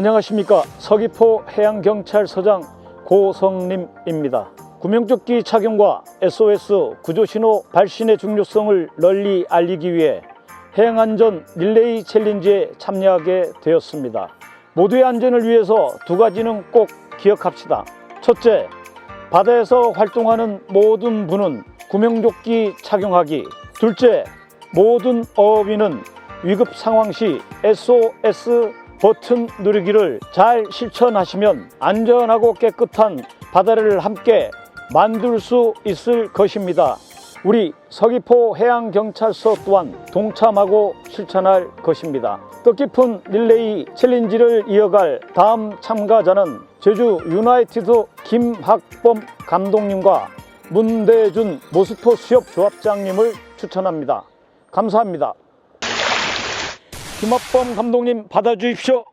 안녕하십니까 서귀포 해양경찰서장 고성림입니다. 구명조끼 착용과 SOS 구조신호 발신의 중요성을 널리 알리기 위해 해양안전 릴레이 챌린지에 참여하게 되었습니다. 모두의 안전을 위해서 두 가지는 꼭 기억합시다. 첫째, 바다에서 활동하는 모든 분은 구명조끼 착용하기. 둘째, 모든 어업인은 위급 상황 시 SOS 버튼 누르기를 잘 실천하시면 안전하고 깨끗한 바다를 함께 만들 수 있을 것입니다. 우리 서귀포 해양경찰서 또한 동참하고 실천할 것입니다. 뜻깊은 릴레이 챌린지를 이어갈 다음 참가자는 제주 유나이티드 김학범 감독님과 문대준 모스토 수협 조합장님을 추천합니다. 감사합니다. 김학범 감독님 받아주십시오.